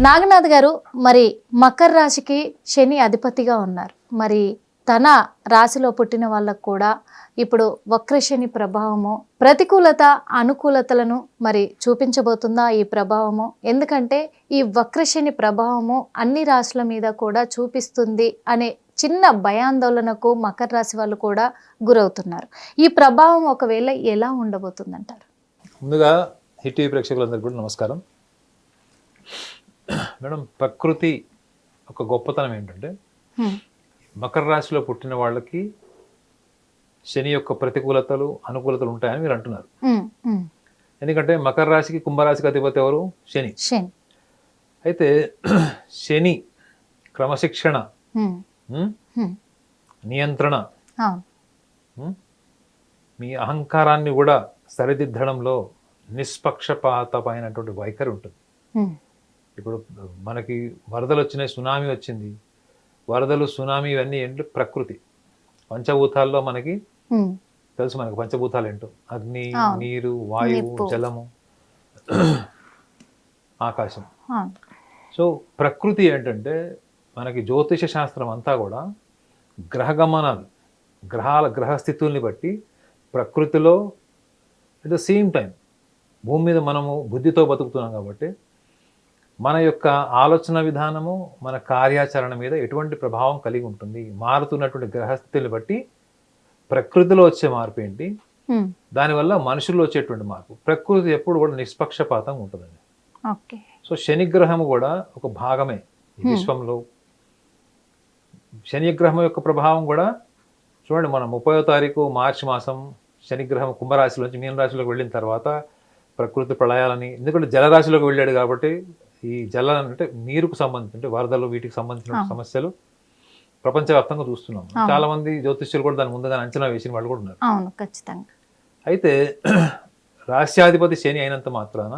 నాగనాథ్ గారు మరి మకర రాశికి శని అధిపతిగా ఉన్నారు. మరి తన రాశిలో పుట్టిన వాళ్ళకు కూడా ఇప్పుడు వక్ర శని ప్రభావము ప్రతికూలత అనుకూలతలను మరి చూపించబోతుందా ఈ ప్రభావము? ఎందుకంటే ఈ వక్ర శని ప్రభావము అన్ని రాశుల మీద కూడా చూపిస్తుంది అనే చిన్న భయాందోళనకు మకర రాశి వాళ్ళు కూడా గురవుతున్నారు. ఈ ప్రభావం ఒకవేళ ఎలా ఉండబోతుందంటారు? ముందుగా హిట్ టీవీ ప్రేక్షకులందరికీ కూడా నమస్కారం. మేడం ప్రకృతి ఒక గొప్పతనం ఏంటంటే. మకర రాశిలో పుట్టిన వాళ్ళకి శని యొక్క ప్రతికూలతలు అనుకూలతలు ఉంటాయని మీరు అంటున్నారు. ఎందుకంటే మకర రాశికి కుంభరాశికి అధిపతి ఎవరు శని అయితే శని క్రమశిక్షణ. నియంత్రణ? మీ అహంకారాన్ని కూడా సరిదిద్దడంలో నిష్పక్షపాతమైనటువంటి వైఖరి ఉంటుంది. ఇప్పుడు మనకి వరదలు వచ్చినాయి సునామీ వచ్చింది వరదలు సునామీ ఇవన్నీ ఏంటంటే ప్రకృతి పంచభూతాల్లో మనకి. తెలుసు మనకి పంచభూతాలు ఏంటో అగ్ని. నీరు వాయువు. జలము ఆకాశం సో ప్రకృతి ఏంటంటే మనకి జ్యోతిష శాస్త్రం అంతా కూడా గ్రహగమనాలు గ్రహాల గ్రహస్థితుల్ని బట్టి ప్రకృతిలో అట్ ద సేమ్ టైం భూమి మీద మనము బుద్ధితో బతుకుతున్నాం కాబట్టి మన యొక్క ఆలోచన విధానము మన కార్యాచరణ మీద ఎటువంటి ప్రభావం కలిగి ఉంటుంది మారుతున్నటువంటి గ్రహస్థితుల్ని బట్టి ప్రకృతిలో వచ్చే మార్పు ఏంటి. దానివల్ల మనుషుల్లో వచ్చేటువంటి మార్పు. ప్రకృతి ఎప్పుడు కూడా నిష్పక్షపాతంగా ఉంటుందండి. సో శనిగ్రహము కూడా ఒక భాగమే విశ్వంలో. శనిగ్రహం యొక్క ప్రభావం కూడా చూడండి మనం ముప్పయో తారీఖు మార్చి మాసం శనిగ్రహం కుంభరాశిలోంచి మీన రాశిలోకి వెళ్ళిన తర్వాత ప్రకృతి ప్రళయాలని ఎందుకంటే జలరాశిలోకి వెళ్ళాడు కాబట్టి ఈ జల అంటే నీరుకు సంబంధించి అంటే వరదలు వీటికి సంబంధించిన. సమస్యలు ప్రపంచవ్యాప్తంగా చూస్తున్నాం. చాలా మంది జ్యోతిష్యులు కూడా దాని ముందుగా అంచనా వేసిన వాళ్ళు కూడా ఉన్నారు. అవును ఖచ్చితంగా. అయితే రాశ్యాధిపతి శని అయినంత మాత్రాన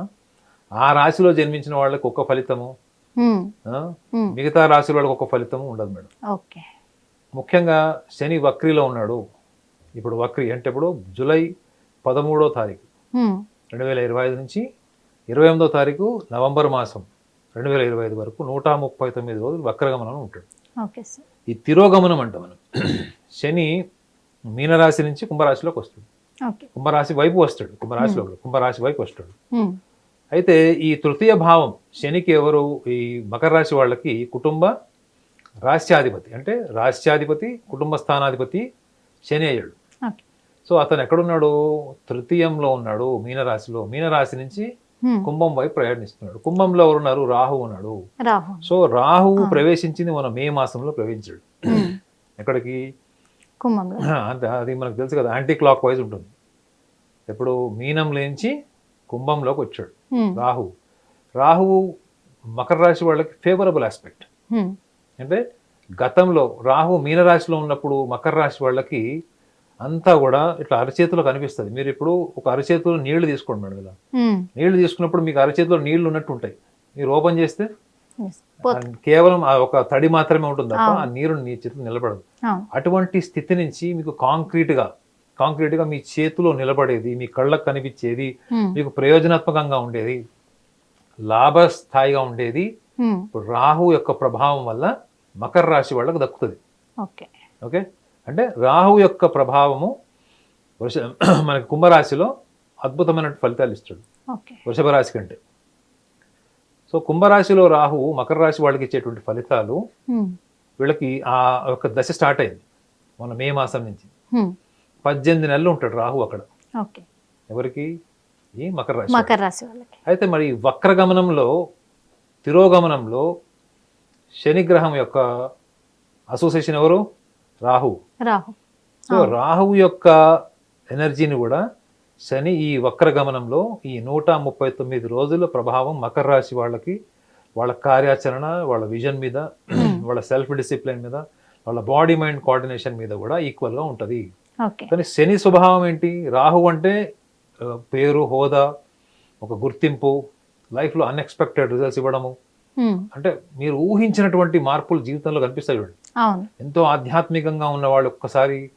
ఆ రాశిలో జన్మించిన వాళ్ళకి ఒక ఫలితము. మిగతా రాశుల వాళ్ళకి ఒక ఫలితము ఉండదు మేడం. ముఖ్యంగా శని వక్రిలో ఉన్నాడు. ఇప్పుడు వక్రి అంటే ఇప్పుడు జూలై పదమూడో తారీఖు. రెండు వేల ఇరవై ఐదు నుంచి ఇరవై ఎనిమిదో తారీఖు నవంబర్ మాసం. రెండు వేల ఇరవై ఐదు వరకు నూట ముప్పై తొమ్మిది రోజులు వక్రగమనం ఉంటాడు. Okay sir. ఈ తిరోగమనం అంట మనం. శని మీనరాశి నుంచి కుంభరాశిలోకి వస్తాడు. ఓకే. కుంభరాశి వైపు వస్తాడు. కుంభరాశిలో కూడా. కుంభరాశి వైపు వస్తాడు. హ్మ్. అయితే ఈ తృతీయ భావం శనికి ఎవరు? ఈ మకర రాశి వాళ్ళకి కుటుంబ రాశ్యాధిపతి అంటే రాశ్యాధిపతి కుటుంబ స్థానాధిపతి శని అయ్యాడు. సో అతను ఎక్కడున్నాడు? తృతీయంలో ఉన్నాడు మీనరాశిలో. మీనరాశి నుంచి. కుంభం వైపు ప్రయాణిస్తున్నాడు. కుంభంలో ఎవరున్నారు? రాహు ఉన్నాడు. సో రాహు ప్రవేశించింది మన మే మాసంలో ప్రవేశించాడు. ఎక్కడికి? అంటే అది మనకు తెలుసు కదా. యాంటీ క్లాక్ వైజ్ ఉంటుంది. ఎప్పుడు? మీనం లేంచి కుంభంలోకి వచ్చాడు. రాహు రాహువు. మకర రాశి వాళ్ళకి ఫేవరబుల్ ఆస్పెక్ట్. అంటే గతంలో రాహు మీనరాశిలో ఉన్నప్పుడు మకర రాశి వాళ్ళకి అంతా కూడా ఇట్లా అరచేతిలో కనిపిస్తుంది. మీరు ఇప్పుడు ఒక అరచేతిలో నీళ్ళు తీసుకోండి మేడం ఇలా. నీళ్ళు తీసుకున్నప్పుడు మీకు అరచేతిలో నీళ్ళు ఉన్నట్టు ఉంటాయి. మీరు ఓపెన్ చేస్తే కేవలం ఆ ఒక తడి మాత్రమే ఉంటుంది తప్ప. ఆ నీరు నీ చేతిలో నిలబడదు. అటువంటి స్థితి నుంచి మీకు కాంక్రీట్గా కాంక్రీట్గా మీ చేతిలో నిలబడేది మీ కళ్ళకు కనిపించేది. మీకు ప్రయోజనాత్మకంగా ఉండేది లాభస్థాయిగా ఉండేది రాహు యొక్క ప్రభావం వల్ల మకర రాశి వాళ్ళకు దక్కుతుంది. ఓకే. ఓకే? అంటే రాహు యొక్క ప్రభావము వృష మనకి కుంభరాశిలో అద్భుతమైన ఫలితాలు ఇస్తాడు. వృషభ రాశి కంటే. సో కుంభరాశిలో రాహు మకర రాశి వాళ్ళకి ఇచ్చేటువంటి ఫలితాలు. వీళ్ళకి ఆ యొక్క దశ స్టార్ట్ అయింది. మన మే మాసం నుంచి. పద్దెనిమిది నెలలు ఉంటాడు రాహు అక్కడ. ఓకే. ఎవరికి? ఈ మకర రాశి మకర రాశి వాళ్ళకి. అయితే మరి వక్రగమనంలో తిరోగమనంలో శనిగ్రహం యొక్క అసోసియేషన్ ఎవరు? రాహు. రాహు. సో రాహువు యొక్క ఎనర్జీని కూడా శని ఈ వక్రగమనంలో ఈ నూట ముప్పై తొమ్మిది రోజుల ప్రభావం మకర రాశి వాళ్ళకి వాళ్ళ కార్యాచరణ వాళ్ళ విజన్ మీద వాళ్ళ సెల్ఫ్ డిసిప్లిన్ మీద వాళ్ళ బాడీ మైండ్ కోఆర్డినేషన్ మీద కూడా ఈక్వల్గా ఉంటుంది. కానీ శని స్వభావం ఏంటి? రాహు అంటే పేరు హోదా ఒక గుర్తింపు లైఫ్లో అన్ఎక్స్పెక్టెడ్ రిజల్ట్స్ ఇవ్వడము. అంటే మీరు ఊహించినటువంటి మార్పులు జీవితంలో కనిపిస్తాయి చూడండి. ఎంతో ఆధ్యాత్మికంగా ఉన్న వాళ్ళు ఒక్కసారి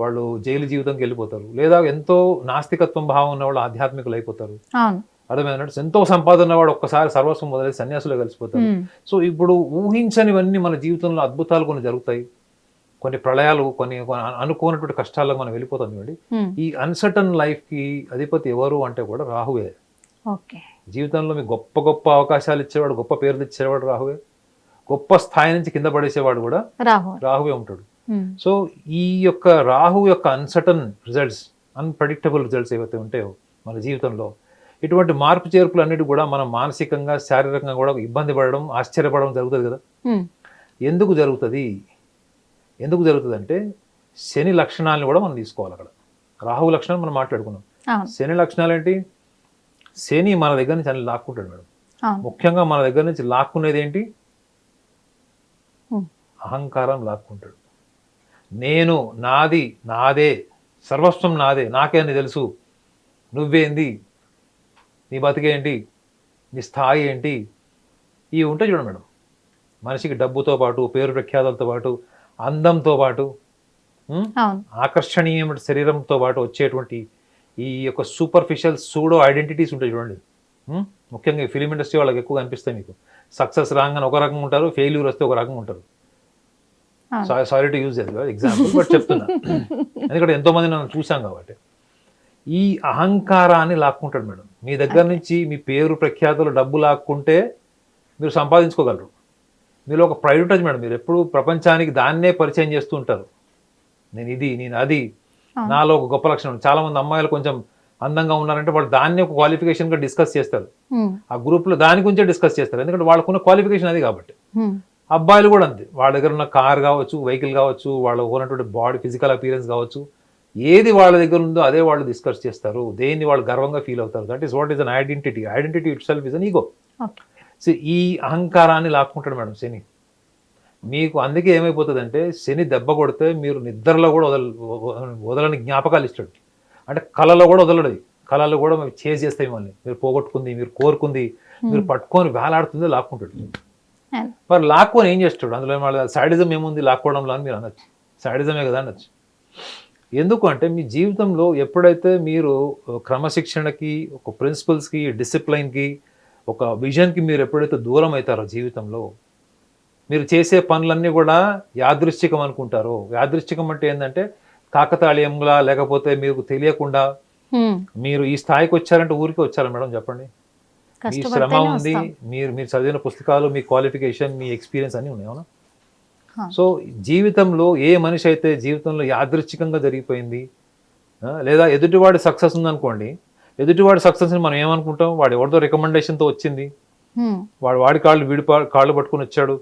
వాళ్ళు జైలు జీవితంకి వెళ్ళిపోతారు. లేదా ఎంతో నాస్తికత్వం భావం ఉన్న వాళ్ళు ఆధ్యాత్మికులు అయిపోతారు. అర్థమైనట్టు ఎంతో సంపాదన ఉన్నవాడు ఒక్కసారి సర్వస్వం మొదలై సన్యాసులు కలిసిపోతారు. సో ఇప్పుడు ఊహించనివన్నీ మన జీవితంలో అద్భుతాలు కొన్ని జరుగుతాయి. కొన్ని ప్రళయాలు కొన్ని అనుకోనటువంటి కష్టాలకు మనం వెళ్ళిపోతాం చూడండి. ఈ అన్సర్టన్ లైఫ్కి అధిపతి ఎవరు అంటే కూడా రాహువే. ఓకే. జీవితంలో మీకు గొప్ప గొప్ప అవకాశాలు ఇచ్చేవాడు గొప్ప పేర్లు ఇచ్చేవాడు రాహువే. గొప్ప స్థాయి నుంచి కింద పడేసేవాడు కూడా రాహు రాహువే ఉంటాడు. సో ఈ యొక్క రాహు యొక్క అన్సర్టన్ రిజల్ట్స్ అన్ప్రెడిక్టబుల్ రిజల్ట్స్ ఏవైతే ఉంటాయో మన జీవితంలో ఇటువంటి మార్పు చేర్పులు అన్నిటి కూడా మనం మానసికంగా శారీరకంగా కూడా ఇబ్బంది పడడం ఆశ్చర్యపడడం జరుగుతుంది కదా. ఎందుకు జరుగుతుంది? ఎందుకు జరుగుతుంది అంటే శని లక్షణాలను కూడా మనం తీసుకోవాలి అక్కడ. రాహు లక్షణాలు మనం మాట్లాడుకున్నాం. శని లక్షణాలు ఏంటి శని మన దగ్గర నుంచి అన్ని లాక్కుంటాడు మేడం. ముఖ్యంగా మన దగ్గర నుంచి లాక్కునేది ఏంటి అహంకారం లాక్కుంటాడు. నేను నాది నాదే సర్వస్వం నాదే నాకే అని తెలుసు. నువ్వేంది నీ బతికేంటి నీ స్థాయి ఏంటి? ఇవి ఉంటాయి చూడండి మేడం. మనిషికి డబ్బుతో పాటు పేరు ప్రఖ్యాతులతో పాటు అందంతో పాటు ఆకర్షణీయమైన శరీరంతో పాటు వచ్చేటువంటి ఈ యొక్క సూపర్ఫిషియల్ సూడో ఐడెంటిటీస్ ఉంటాయి చూడండి. ముఖ్యంగా ఈ ఫిలిం ఇండస్ట్రీ వాళ్ళకి ఎక్కువ కనిపిస్తాయి మీకు. సక్సెస్ రాగానే ఒక రకంగా ఉంటారు ఫెయిల్యూర్ వస్తే ఒక రకంగా ఉంటారు. సారీ టు యూజ్ అది ఎగ్జాంపుల్ బట్ చెప్తున్నా. ఎందుకంటే ఎంతో మంది నన్ను చూసాం కాబట్టి. ఈ అహంకారాన్ని లాక్కుంటాడు మేడం. మీ దగ్గర నుంచి మీ పేరు ప్రఖ్యాతులు డబ్బు లాక్కుంటే మీరు సంపాదించుకోగలరు. మీలో ఒక ప్రైడ్ ఉంటుంది మేడం. మీరు ఎప్పుడు ప్రపంచానికి దాన్నే పరిచయం చేస్తూ ఉంటారు. నేను ఇది నేను అది. నాలో ఒక గొప్ప లక్షణం. చాలా మంది అమ్మాయిలు కొంచెం అందంగా ఉన్నారంటే వాళ్ళు దాన్ని ఒక qualification గా డిస్కస్ చేస్తారు. ఆ గ్రూప్లో దాని గురించే డిస్కస్ చేస్తారు. ఎందుకంటే వాళ్ళకున్న క్వాలిఫికేషన్ అది కాబట్టి. అబ్బాయిలు కూడా అంతే. వాళ్ళ దగ్గర ఉన్న కార్ కావచ్చు వెహికల్ కావచ్చు వాళ్ళ ఉన్నటువంటి బాడీ ఫిజికల్ అపీరెన్స్ కావచ్చు ఏది వాళ్ళ దగ్గర ఉందో అదే వాళ్ళు డిస్కస్ చేస్తారు. దేన్ని వాళ్ళు గర్వంగా ఫీల్ అవుతారు. That is what is an identity identity it self is an ego so ఈ అహంకారాన్ని లాక్కుంటాడు మేడం శని. మీకు అందుకే ఏమైపోతుందంటే శని దెబ్బ కొడితే మీరు నిద్రలో కూడా వదల వదలని జ్ఞాపకాలు ఇస్తాడు. అంటే కళలో కూడా వదలడు. కళలో కూడా మేము చేజ్ చేస్తాయి మిమ్మల్ని. మీరు పోగొట్టుకుంది మీరు కోరుకుంది మీరు పట్టుకొని వేలాడుతుంది లాక్కుంటాడు. మరి లాక్కొని ఏం చేస్తాడు? అందులో మళ్ళీ సాడిజం ఏముంది? లాక్కోవడంలో అని మీరు అనొచ్చు. సాడిజమే కదా అనొచ్చు. ఎందుకు అంటే మీ జీవితంలో ఎప్పుడైతే మీరు క్రమశిక్షణకి ఒక ప్రిన్సిపల్స్కి డిసిప్లైన్కి ఒక విజన్కి మీరు ఎప్పుడైతే దూరం అవుతారో జీవితంలో మీరు చేసే పనులన్నీ కూడా యాదృశ్చికం అనుకుంటారో. యాదృశ్చికం అంటే ఏంటంటే కాకతాళీయంగా లేకపోతే మీకు తెలియకుండా ఉమ్, మీరు ఈ స్థాయికి వచ్చారంటే ఊరికి వచ్చారా మేడం? చెప్పండి. మీ శ్రమ ఉంది మీరు మీరు చదివిన పుస్తకాలు మీ క్వాలిఫికేషన్ మీ ఎక్స్పీరియన్స్ అన్నీ ఉన్నాయి అవునా. సో జీవితంలో ఏ మనిషి అయితే జీవితంలో యాదృచ్ఛికంగా జరిగిపోయింది లేదా ఎదుటివాడి సక్సెస్ ఉందనుకోండి ఎదుటివాడి సక్సెస్ని మనం ఏమనుకుంటాం? వాడు ఎవరితో రికమెండేషన్తో వచ్చింది. వాడు వాడి కాళ్ళు వీడి కాళ్ళు పట్టుకొని వచ్చాడు.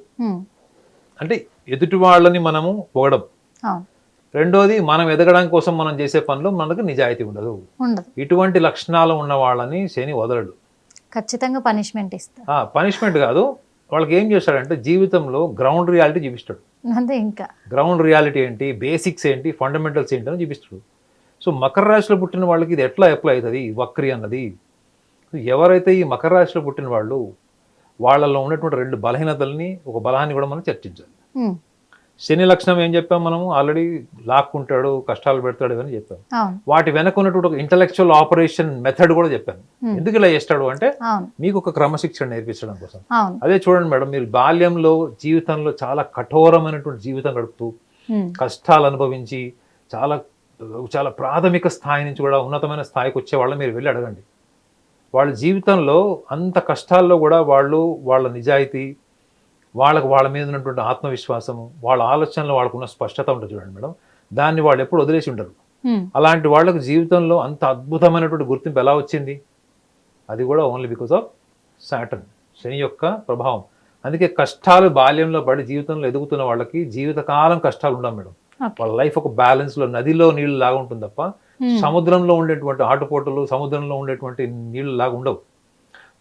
అంటే ఎదుటి వాళ్ళని మనము పొగడం. రెండోది మనం ఎదగడం కోసం మనం చేసే పనిలో మనకు నిజాయితీ ఉండదు. ఇటువంటి లక్షణాలు ఉన్న వాళ్ళని శని వదలడు. ఖచ్చితంగా పనిష్మెంట్ ఇస్తారు. పనిష్మెంట్ కాదు. వాళ్ళకి ఏం చేస్తాడంటే జీవితంలో గ్రౌండ్ రియాలిటీ చూపిస్తాడు. అంతే ఇంకా. గ్రౌండ్ రియాలిటీ ఏంటి? బేసిక్స్ ఏంటి? ఫండమెంటల్స్ ఏంటి అని చూపిస్తాడు. సో మకర రాశిలో పుట్టిన వాళ్ళకి ఇది ఎట్లా అప్లై అవుతుంది? వక్రి అన్నది. ఎవరైతే ఈ మకర రాశిలో పుట్టిన వాళ్ళు వాళ్ళలో ఉన్నటువంటి రెండు బలహీనతల్ని ఒక బలాన్ని కూడా మనం చర్చించాలి. శని లక్షణం ఏం చెప్పాం మనము? ఆల్రెడీ లాక్కుంటాడు కష్టాలు పెడతాడు అని చెప్పాం. వాటి వెనక ఉన్నటువంటి ఒక ఇంటలెక్చువల్ ఆపరేషన్ మెథడ్ కూడా చెప్పాను. ఎందుకు ఇలా చేస్తాడు అంటే మీకు ఒక క్రమశిక్షణ నేర్పించడం కోసం. అదే చూడండి మేడం మీరు బాల్యంలో జీవితంలో చాలా కఠోరమైనటువంటి జీవితం గడుపుతూ కష్టాలు అనుభవించి చాలా చాలా ప్రాథమిక స్థాయి నుంచి కూడా ఉన్నతమైన స్థాయికి వచ్చే వాళ్ళని మీరు వెళ్ళి అడగండి. వాళ్ళ జీవితంలో అంత కష్టాల్లో కూడా వాళ్ళు వాళ్ళ నిజాయితీ వాళ్ళకు వాళ్ళ మీద ఉన్నటువంటి ఆత్మవిశ్వాసము వాళ్ళ ఆలోచనలో వాళ్ళకున్న స్పష్టత ఉంటుంది చూడండి మేడం. దాన్ని వాళ్ళు ఎప్పుడు వదిలేసి హ్మ్. అలాంటి వాళ్ళకు జీవితంలో అంత అద్భుతమైనటువంటి గుర్తింపు ఎలా వచ్చింది? అది కూడా ఓన్లీ బికాస్ ఆఫ్ సాటర్న్ శని యొక్క ప్రభావం. అందుకే కష్టాలు బాల్యంలో పడి జీవితంలో ఎదుగుతున్న వాళ్ళకి జీవితకాలం కష్టాలు ఉండవు మేడం. వాళ్ళ లైఫ్ ఒక balance లో నదిలో నీళ్ళు లాగా ఉంటుంది తప్ప. సముద్రంలో ఉండేటువంటి ఆటుపోటలు సముద్రంలో ఉండేటువంటి నీళ్ళు లాగా ఉండవు.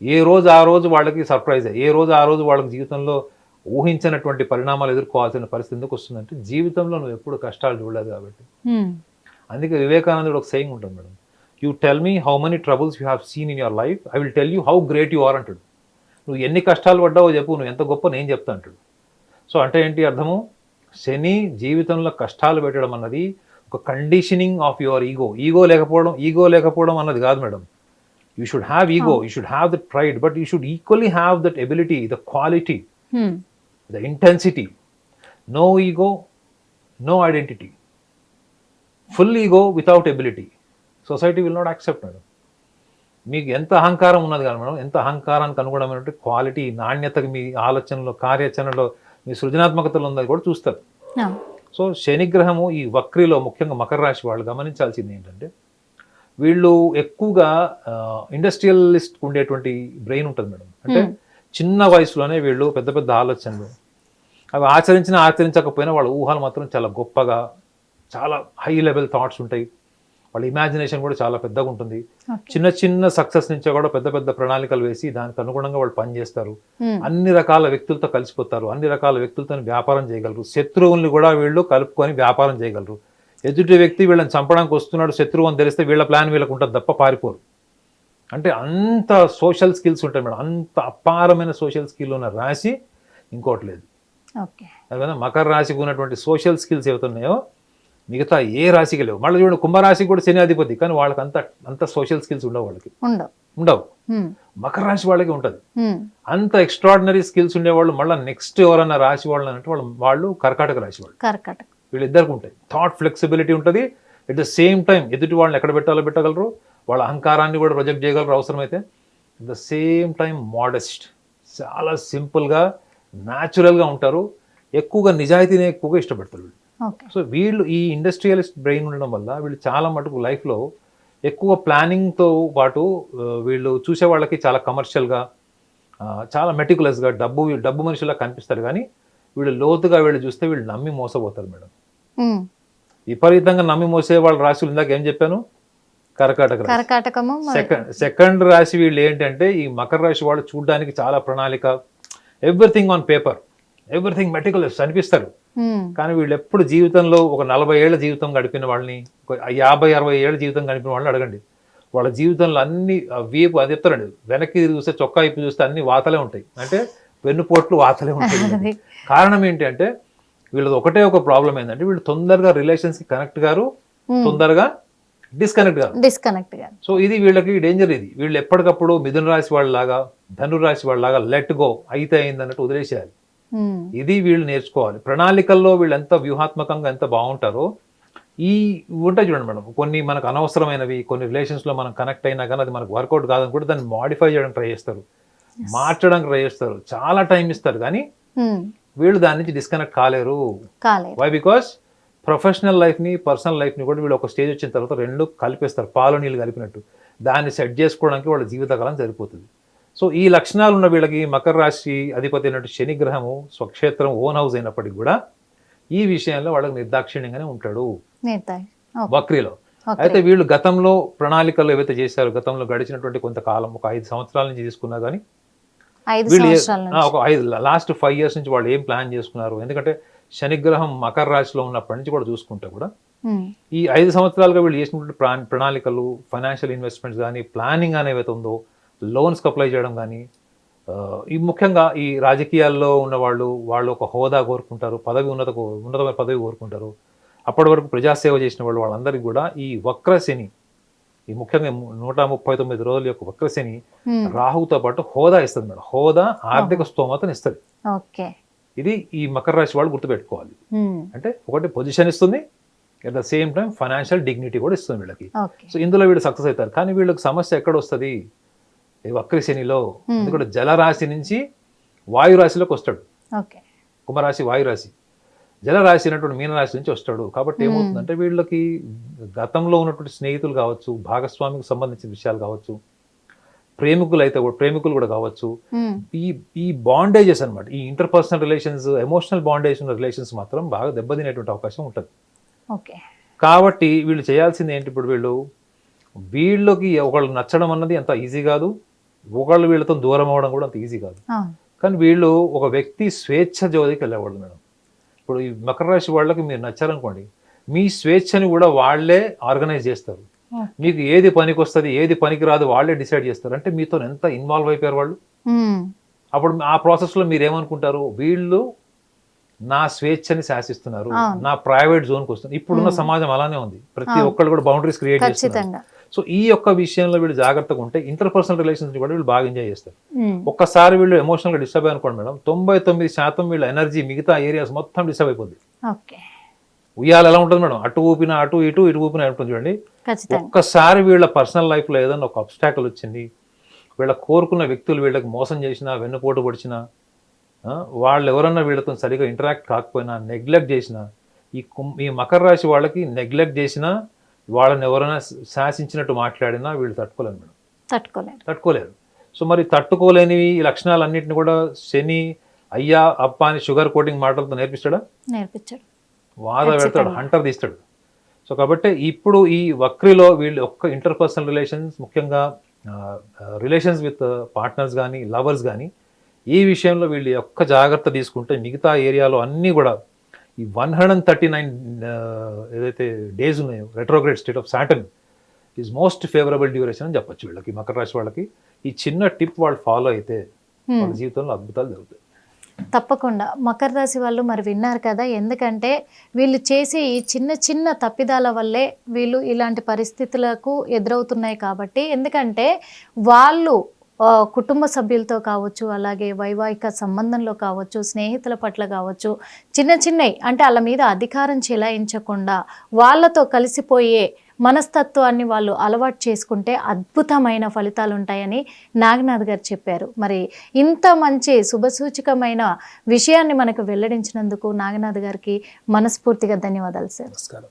ఏ రోజు ఆ రోజు వాళ్ళకి సర్ప్రైజ్ ఏ రోజు ఆ రోజు వాళ్ళకి జీవితంలో ఊహించినటువంటి పరిణామాలు ఎదుర్కోవాల్సిన పరిస్థితి ఎందుకు వస్తుందంటే జీవితంలో నువ్వు ఎప్పుడు కష్టాలు చూడలేదు కాబట్టి. హ్మ్. అందుకే వివేకానందుడు ఒక సెయింగ్ ఉంటుంది madam. You tell me how many troubles you have seen in your life I will tell you how great you are అంటాడు. నువ్వు ఎన్ని కష్టాలు పడ్డావో చెప్పు నువ్వు ఎంత గొప్ప నేను చెప్తా అంటాడు. సో అంటే ఏంటి అర్థము? శని జీవితంలో కష్టాలు పెట్టడం అన్నది ఒక conditioning of your ego ego లేకపోవడం ఈగో లేకపోవడం అన్నది కాదు madam. You should have ego you should have that pride but you should equally have that ability the quality the intensity no ego no identity full ego without ability. Society will not accept madam మీకు ఎంత అహంకారం ఉన్నది కదా madam ఎంత అహంకారానికి అనుగుణమైనటువంటి quality నాణ్యతకి మీ ఆలోచనలో కార్యాచరణలో మీ సృజనాత్మకతలో ఉన్నది కూడా చూస్తారు. సో శనిగ్రహము ఈ వక్రిలో ముఖ్యంగా మకర రాశి వాళ్ళు గమనించాల్సింది ఏంటంటే వీళ్ళు ఎక్కువగా ఇండస్ట్రియలిస్ట్ ఉండేటువంటి బ్రెయిన్ ఉంటుంది మేడం అంటే. చిన్న వయసులోనే వీళ్ళు పెద్ద పెద్ద ఆలోచనలు అవి ఆచరించినా ఆచరించకపోయినా వాళ్ళ ఊహలు మాత్రం చాలా గొప్పగా చాలా హై లెవెల్ థాట్స్ ఉంటాయి. వాళ్ళ ఇమాజినేషన్ కూడా చాలా పెద్దగా ఉంటుంది. చిన్న చిన్న సక్సెస్ నుంచే కూడా పెద్ద పెద్ద ప్రణాళికలు వేసి దానికి అనుగుణంగా వాళ్ళు పనిచేస్తారు. అన్ని రకాల వ్యక్తులతో కలిసిపోతారు. అన్ని రకాల వ్యక్తులతో వ్యాపారం చేయగలరు. శత్రువుల్ని కూడా వీళ్ళు కలుపుకొని వ్యాపారం చేయగలరు. ఎదుటి వ్యక్తి వీళ్ళని చంపడానికి వస్తున్నాడు శత్రువు అని తెలిస్తే వీళ్ళ ప్లాన్ వీళ్ళకు ఉంటుంది తప్ప పారిపోరు. అంటే అంత సోషల్ స్కిల్స్ ఉంటాయి మేడం. అంత అపారమైన సోషల్ స్కిల్ ఉన్న రాశి ఇంకోటి లేదు. అదే మకర రాశికి ఉన్నటువంటి సోషల్ స్కిల్స్ ఏవైతున్నాయో మిగతా ఏ రాశికి లేవు. మళ్ళీ చూడండి కుంభరాశికి కూడా శని అధిపతి కానీ వాళ్ళకి అంత అంత సోషల్ స్కిల్స్ ఉండవు వాళ్ళకి. ఉండవు. మకర రాశి వాళ్ళకి ఉంటుంది. అంత ఎక్స్ట్రాడినరీ స్కిల్స్ ఉండేవాళ్ళు మళ్ళీ నెక్స్ట్ ఎవరన్నా రాశి వాళ్ళు అంటే వాళ్ళు వాళ్ళు కర్కాటక రాశి వాళ్ళు. కర్కటక. వీళ్ళిద్దరికి ఉంటాయి. థాట్ ఫ్లెక్సిబిలిటీ ఉంటుంది. ఎట్ ద సేమ్ టైం ఎదుటి వాళ్ళని ఎక్కడ పెట్టాలో పెట్టగలరు వాళ్ళ అహంకారాన్ని కూడా ప్రొజెక్ట్ చేయగలరు అవసరమైతే. At the same time modest చాలా సింపుల్గా న్యాచురల్గా ఉంటారు. ఎక్కువగా నిజాయితీనే ఎక్కువగా ఇష్టపడతారు సో వీళ్ళు ఈ ఇండస్ట్రియలిస్ట్ బ్రెయిన్ ఉండడం వల్ల వీళ్ళు చాలా మటుకు లైఫ్లో ఎక్కువ ప్లానింగ్తో పాటు వీళ్ళు చూసే వాళ్ళకి చాలా కమర్షియల్గా చాలా మెటికులస్గా డబ్బు డబ్బు మనుషులా కనిపిస్తారు. కానీ వీళ్ళు లోతుగా వీళ్ళు చూస్తే వీళ్ళు నమ్మి మోసపోతారు మేడం. విపరీతంగా నమ్మి మోసే వాళ్ళ రాశులు ఇందాక ఏం చెప్పాను? కర్కాటక సెకండ్ సెకండ్ రాశి వీళ్ళు ఏంటంటే ఈ మకర రాశి వాళ్ళు చూడడానికి చాలా ప్రణాళిక everything on paper everything meticulous అనిపిస్తారు. కానీ వీళ్ళు ఎప్పుడు జీవితంలో ఒక నలభై ఏళ్ళ జీవితం గడిపిన వాళ్ళని ఒక యాభై అరవై ఏళ్ళ జీవితం గడిపిన వాళ్ళని అడగండి వాళ్ళ జీవితంలో అన్ని వీపు అది చెప్తారండి వెనక్కి చూస్తే చొక్కా ఇప్పి చూస్తే అన్ని వాతలే ఉంటాయి అంటే వెన్నుపోట్లు వాతలే ఉంటాయి. కారణం ఏంటి అంటే వీళ్ళది ఒకటే ఒక ప్రాబ్లం ఏంటంటే వీళ్ళు తొందరగా రిలేషన్స్కి కనెక్ట్ గారు హ్మ్. తొందరగా డిస్కనెక్ట్ గారు డిస్కనెక్ట్గా సో ఇది వీళ్ళకి డేంజర్ ఇది. వీళ్ళు ఎప్పటికప్పుడు మిథున రాశి వాళ్ళలాగా ధను రాశి వాళ్ళలాగా లెట్ గో అయితే అయింది అన్నట్టు వదిలేసేయాలి. హ్మ్. ఇది వీళ్ళు నేర్చుకోవాలి. ప్రణాళికల్లో వీళ్ళు ఎంత వ్యూహాత్మకంగా ఎంత బాగుంటారో ఈ ఉంటాయి చూడండి మేడం. కొన్ని మనకు అనవసరమైనవి కొన్ని రిలేషన్స్లో మనం కనెక్ట్ అయినా కానీ అది మనకు వర్కౌట్ కాదని కూడా దాన్ని మాడిఫై చేయడానికి ట్రై చేస్తారు. మార్చడానికి ట్రై చేస్తారు. చాలా టైం ఇస్తారు. కానీ హ్మ్. వీళ్ళు దాని నుంచి డిస్కనెక్ట్ కాలేరు. వై బికాస్ ప్రొఫెషనల్ లైఫ్ని పర్సనల్ లైఫ్ని కూడా వీళ్ళు ఒక స్టేజ్ వచ్చిన తర్వాత రెండు కలిపేస్తారు. పాలు నీళ్ళు కలిపినట్టు. దాన్ని సెట్ చేసుకోవడానికి వాళ్ళ జీవితకాలం సరిపోతుంది. సో ఈ లక్షణాలు ఉన్న వీళ్ళకి మకర రాశి అధిపతి అయినట్టు శని గ్రహము స్వక్షేత్రం ఓన్ హౌస్ అయినప్పటికీ కూడా ఈ విషయంలో వాళ్ళకి నిర్దాక్షిణ్యంగానే ఉంటాడు. వక్రీలో. ఓకే. అయితే వీళ్ళు గతంలో ప్రణాళికలు ఏవైతే చేశారో గతంలో గడిచినటువంటి కొంతకాలం ఒక ఐదు సంవత్సరాల నుంచి తీసుకున్నా కానీ వీళ్ళు ఒక ఐదు లాస్ట్ ఫైవ్ ఇయర్స్ నుంచి వాళ్ళు ఏం ప్లాన్ చేసుకున్నారు? ఎందుకంటే శనిగ్రహం మకర రాశిలో ఉన్నప్పటి నుంచి కూడా చూసుకుంటే కూడా. ఈ ఐదు సంవత్సరాలుగా వీళ్ళు చేసినటువంటి ప్రా- ప్రణాళికలు ఫైనాన్షియల్ ఇన్వెస్ట్మెంట్స్ కానీ ప్లానింగ్ అని ఏవైతే ఉందో లోన్స్కి అప్లై చేయడం కానీ ఈ ముఖ్యంగా ఈ రాజకీయాల్లో ఉన్న వాళ్ళు వాళ్ళు ఒక హోదా కోరుకుంటారు పదవి ఉన్నత ఉన్నతమైన పదవి కోరుకుంటారు. అప్పటి వరకు ప్రజాసేవ చేసిన వాళ్ళు వాళ్ళందరికీ కూడా ఈ వక్రశని ఈ ముఖ్యంగా నూట ముప్పై తొమ్మిది రోజుల యొక్క వక్రశని. రాహుతో పాటు హోదా ఇస్తుంది మేడం. హోదా ఆర్థిక స్తోమతను ఇస్తుంది. ఓకే. ఇది ఈ మకర రాశి వాళ్ళు గుర్తుపెట్టుకోవాలి. అంటే ఒకటి పొజిషన్ ఇస్తుంది at the same time financial dignity కూడా ఇస్తుంది వీళ్ళకి. సో ఇందులో వీళ్ళు సక్సెస్ అవుతారు. కానీ వీళ్ళకి సమస్య ఎక్కడ వస్తుంది ఈ వక్రి శనిలో ఎందుకంటే జలరాశి నుంచి వాయురాశిలోకి వస్తాడు. కుంభరాశి వాయురాశి. జలరాశి అయినటువంటి మీనరాశి నుంచి వస్తాడు. కాబట్టి ఏమవుతుందంటే వీళ్ళకి గతంలో ఉన్నటువంటి స్నేహితులు కావచ్చు భాగస్వామికి సంబంధించిన విషయాలు కావచ్చు ప్రేమికులు అయితే ప్రేమికులు కూడా కావచ్చు. ఈ ఈ బాండేజెస్ అన్నమాట. ఈ ఇంటర్పర్సనల్ రిలేషన్స్ ఎమోషనల్ బాండేజ్ ఉన్న రిలేషన్స్ మాత్రం బాగా దెబ్బతినేటువంటి అవకాశం ఉంటుంది. కాబట్టి వీళ్ళు చేయాల్సింది ఏంటి ఇప్పుడు వీళ్ళు? వీళ్ళకి ఒకళ్ళు నచ్చడం అన్నది అంత ఈజీ కాదు. ఒకళ్ళు వీళ్ళతో దూరం అవ్వడం కూడా అంత ఈజీ కాదు. కానీ వీళ్ళు ఒక వ్యక్తి స్వేచ్ఛ జోలికి వెళ్ళేవాళ్ళు మేడం. ఇప్పుడు ఈ మకర రాశి వాళ్ళకి మీరు నచ్చారనుకోండి మీ స్వేచ్ఛని కూడా వాళ్ళే ఆర్గనైజ్ చేస్తారు. మీకు ఏది పనికి వస్తుంది ఏది పనికి రాదు వాళ్ళే డిసైడ్ చేస్తారు. అంటే మీతో ఎంత ఇన్వాల్వ్ అయిపోయారు వాళ్ళు? అప్పుడు ఆ ప్రాసెస్లో మీరు ఏమనుకుంటారు వీళ్ళు నా స్వేచ్ఛని శాసిస్తున్నారు. నా ప్రైవేట్ జోన్కి వస్తుంది ఇప్పుడున్న సమాజం అలానే ఉంది. ప్రతి ఒక్కళ్ళు కూడా బౌండరీస్ క్రియేట్ చేస్తున్నారు. సో ఈ యొక్క విషయంలో వీళ్ళు జాగ్రత్తగా ఉంటే ఇంటర్పర్సనల్ రిలేషన్స్ కూడా వీళ్ళు బాగా ఎంజాయ్ చేస్తారు. ఒక్కసారి వీళ్ళు ఎమోషనల్గా డిస్టర్బ్ అనుకోండి మేడం తొంభై తొమ్మిది శాతం వీళ్ళ ఎనర్జీ మిగతా ఏరియాస్ మొత్తం డిస్టర్బ్ అయిపోద్ది. ఓకే. ఉయ్యాల ఎలా ఉంటుంది మేడం? అటు ఊపిన అటు ఇటు ఇటు ఊపిన ఉంటుంది చూడండి? ఒక్కసారి వీళ్ళ పర్సనల్ లైఫ్లో ఏదైనా ఒక అబ్స్టాకల్ వచ్చింది వీళ్ళ కోరుకున్న వ్యక్తులు వీళ్ళకి మోసం చేసినా వెన్నుపోటు పొడిచినా వాళ్ళు ఎవరన్నా వీళ్ళతో సరిగా ఇంటరాక్ట్ కాకపోయినా నెగ్లెక్ట్ చేసినా ఈ ఈ మకర రాశి వాళ్ళకి నెగ్లెక్ట్ చేసినా వాళ్ళని ఎవరైనా శాసించినట్టు మాట్లాడినా వీళ్ళు తట్టుకోలేరు మేడం. తట్టుకోలేరు. తట్టుకోలేరు. సో మరి తట్టుకోలేని ఈ లక్షణాలన్నింటిని కూడా శని అయ్యా అప్ప అని షుగర్ కోటింగ్ మాటలతో నేర్పిస్తాడా? నేర్పించాడు. వాద పెడతాడు హంటర్ తీస్తాడు. సో కాబట్టి ఇప్పుడు ఈ వక్రిలో వీళ్ళు ఒక్క ఇంటర్పర్సనల్ రిలేషన్స్ ముఖ్యంగా రిలేషన్స్ విత్ పార్ట్నర్స్ కానీ లవర్స్ కానీ ఈ విషయంలో వీళ్ళు ఒక్క జాగ్రత్త తీసుకుంటే మిగతా ఏరియాలో అన్నీ కూడా ఈ one hundred and thirty nine ఏదైతే డేస్ ఉన్నాయో retrograde state of Saturn is most favourable duration అని చెప్పొచ్చు వీళ్ళకి మకర రాశి వాళ్ళకి. ఈ చిన్న టిప్ వాళ్ళు ఫాలో అయితే వాళ్ళ జీవితంలో అద్భుతాలు జరుగుతాయి. తప్పకుండా. మకర రాశి వాళ్ళు మరి విన్నారు కదా ఎందుకంటే వీళ్ళు చేసే ఈ చిన్న చిన్న తప్పిదాల వల్లే వీళ్ళు ఇలాంటి పరిస్థితులకు ఎదురవుతున్నాయి కాబట్టి ఎందుకంటే వాళ్ళు కుటుంబ సభ్యులతో కావచ్చు అలాగే వైవాహిక సంబంధంలో కావచ్చు స్నేహితుల పట్ల కావచ్చు చిన్న చిన్నవి అంటే వాళ్ళ మీద అధికారం చెలాయించకుండా వాళ్ళతో కలిసిపోయే మనస్తత్వాన్ని వాళ్ళు అలవాటు చేసుకుంటే అద్భుతమైన ఫలితాలు ఉంటాయని నాగనాథ్ గారు చెప్పారు. మరి ఇంత మంచి శుభసూచకమైన విషయాన్ని మనకు వెల్లడించినందుకు నాగనాథ్ గారికి మనస్ఫూర్తిగా ధన్యవాదాలు సార్. నమస్కారం.